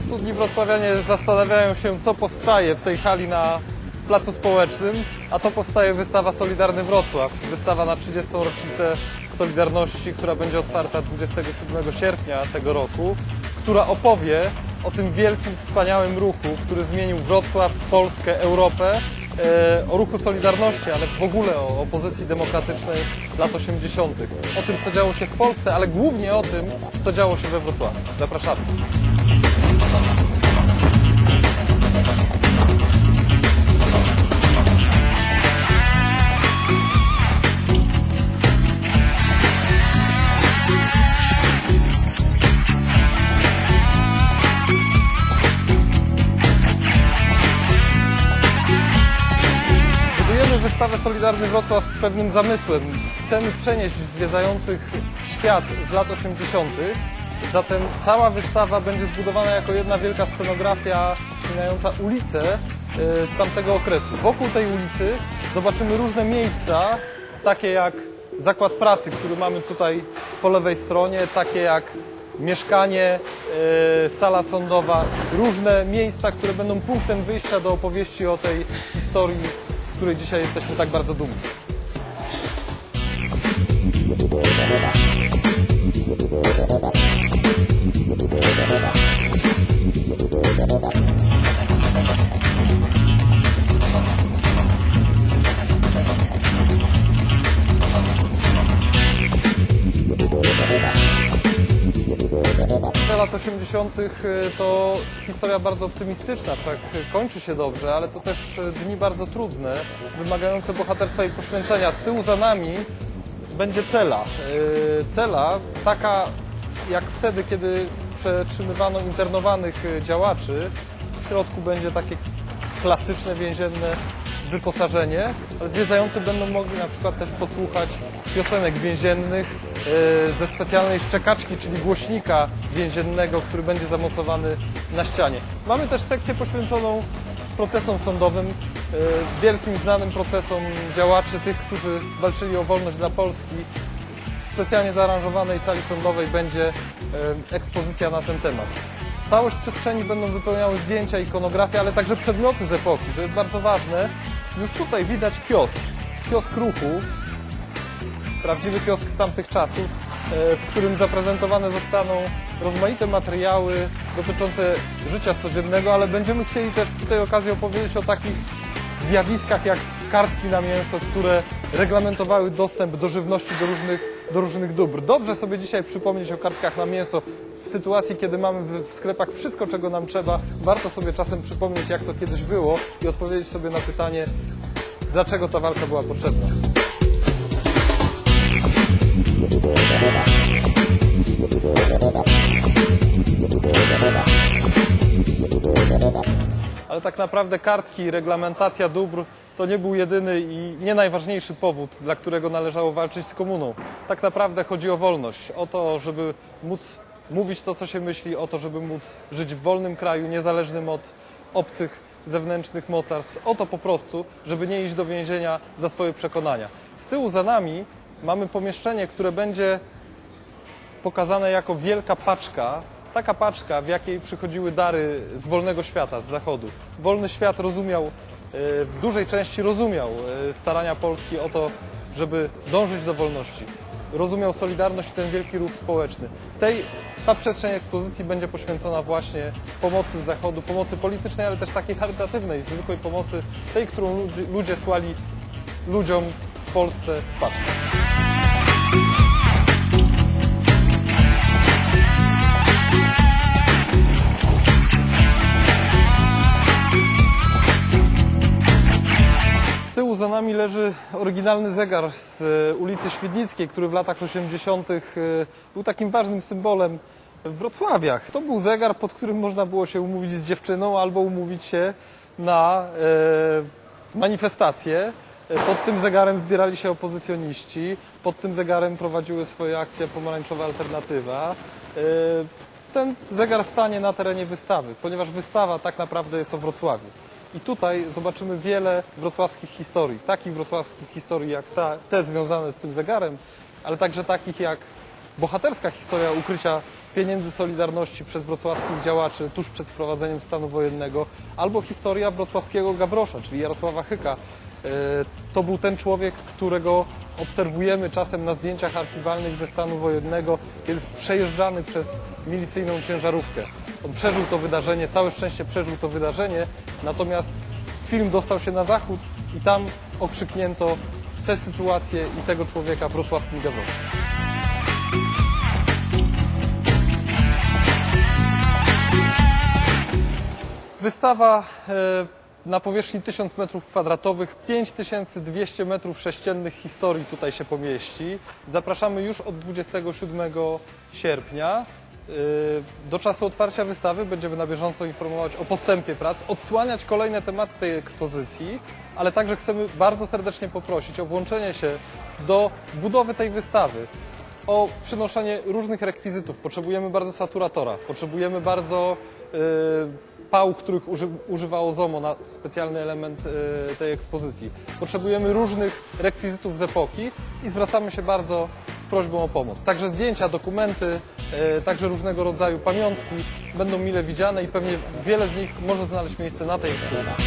12 dni wrocławianie zastanawiają się, co powstaje w tej hali na Placu Społecznym, a to powstaje wystawa Solidarny Wrocław. Wystawa na 30. rocznicę Solidarności, która będzie otwarta 27 sierpnia tego roku, która opowie o tym wielkim, wspaniałym ruchu, który zmienił Wrocław, Polskę, Europę, e, o ruchu Solidarności, ale w ogóle o opozycji demokratycznej lat 80. O tym, co działo się w Polsce, ale głównie o tym, co działo się we Wrocławiu. Zapraszamy. Wystawę Solidarny Wrocław z pewnym zamysłem. Chcemy przenieść zwiedzających świat z lat 80. Zatem cała wystawa będzie zbudowana jako jedna wielka scenografia przypominająca ulicę e, z tamtego okresu. Wokół tej ulicy zobaczymy różne miejsca, takie jak zakład pracy, który mamy tutaj po lewej stronie, takie jak mieszkanie, e, sala sądowa, różne miejsca, które będą punktem wyjścia do opowieści o tej historii, z której dzisiaj jesteśmy tak bardzo dumni. Te lat 80. to historia bardzo optymistyczna, tak kończy się dobrze, ale to też dni bardzo trudne, wymagające bohaterstwa i poświęcenia. Z tyłu za nami będzie cela. Cela taka jak wtedy, kiedy przetrzymywano internowanych y, działaczy. W środku będzie takie klasyczne więzienne wyposażenie, ale zwiedzający będą mogli na przykład też posłuchać piosenek więziennych e, ze specjalnej szczekaczki, czyli głośnika więziennego, który będzie zamocowany na ścianie. Mamy też sekcję poświęconą procesom sądowym, e, wielkim znanym procesom działaczy, tych, którzy walczyli o wolność dla Polski. W specjalnie zaaranżowanej sali sądowej będzie e, ekspozycja na ten temat. Całość przestrzeni będą wypełniały zdjęcia, ikonografia, ale także przedmioty z epoki. To jest bardzo ważne. Już tutaj widać kiosk. Kiosk ruchu, prawdziwy kiosk z tamtych czasów, e, w którym zaprezentowane zostaną rozmaite materiały dotyczące życia codziennego, ale będziemy chcieli też przy tej okazji opowiedzieć o takich zjawiskach jak kartki na mięso, które reglamentowały dostęp do żywności, do różnych, do różnych dóbr. Dobrze sobie dzisiaj przypomnieć o kartkach na mięso. W sytuacji, kiedy mamy w- sklepach wszystko, czego nam trzeba, warto sobie czasem przypomnieć, jak to kiedyś było i odpowiedzieć sobie na pytanie, dlaczego ta walka była potrzebna. Ale tak naprawdę kartki, reglamentacja dóbr to nie był jedyny i nie najważniejszy powód, dla którego należało walczyć z komuną. Tak naprawdę chodzi o wolność, o to, żeby móc mówić to, co się myśli, o to, żeby móc żyć w wolnym kraju, niezależnym od obcych, zewnętrznych mocarstw, o to po prostu, żeby nie iść do więzienia za swoje przekonania. Z tyłu za nami mamy pomieszczenie, które będzie pokazane jako wielka paczka, taka paczka, w jakiej przychodziły dary z wolnego świata, z zachodu. Wolny świat rozumiał, e, w dużej części rozumiał e, starania Polski o to, żeby dążyć do wolności. Rozumiał Solidarność i ten wielki ruch społeczny. Tej, ta przestrzeń ekspozycji będzie poświęcona właśnie pomocy z zachodu, pomocy politycznej, ale też takiej charytatywnej, zwykłej pomocy, tej, którą ludzie, ludzie słali ludziom w Polsce w paczkach. Nami leży oryginalny zegar z e, ulicy Świdnickiej, który w latach 80. e, był takim ważnym symbolem w Wrocławiach. To był zegar, pod którym można było się umówić z dziewczyną albo umówić się na e, manifestację. E, Pod tym zegarem zbierali się opozycjoniści, pod tym zegarem prowadziły swoje akcje pomarańczowa alternatywa. E, Ten zegar stanie na terenie wystawy, ponieważ wystawa tak naprawdę jest o Wrocławiu. I tutaj zobaczymy wiele wrocławskich historii. Takich wrocławskich historii jak ta, te związane z tym zegarem, ale także takich jak bohaterska historia ukrycia pieniędzy Solidarności przez wrocławskich działaczy tuż przed wprowadzeniem stanu wojennego, albo historia wrocławskiego Gawrosza, czyli Jarosława Hyka. E, To był ten człowiek, którego obserwujemy czasem na zdjęciach archiwalnych ze stanu wojennego, kiedy jest przejeżdżany przez milicyjną ciężarówkę. On przeżył to wydarzenie, całe szczęście przeżył to wydarzenie, natomiast film dostał się na zachód i tam okrzyknięto tę sytuację i tego człowieka wrocławskim Gawroszem. Wystawa e, na powierzchni 1000 m2, 5200 m3 historii tutaj się pomieści. Zapraszamy już od 27 sierpnia. E, Do czasu otwarcia wystawy będziemy na bieżąco informować o postępie prac, odsłaniać kolejne tematy tej ekspozycji, ale także chcemy bardzo serdecznie poprosić o włączenie się do budowy tej wystawy o przynoszenie różnych rekwizytów. Potrzebujemy bardzo saturatora, potrzebujemy bardzo y, pał, których uży, używało ZOMO na specjalny element y, tej ekspozycji. Potrzebujemy różnych rekwizytów z epoki i zwracamy się bardzo z prośbą o pomoc. Także zdjęcia, dokumenty, y, także różnego rodzaju pamiątki będą mile widziane i pewnie wiele z nich może znaleźć miejsce na tej ekspozycji.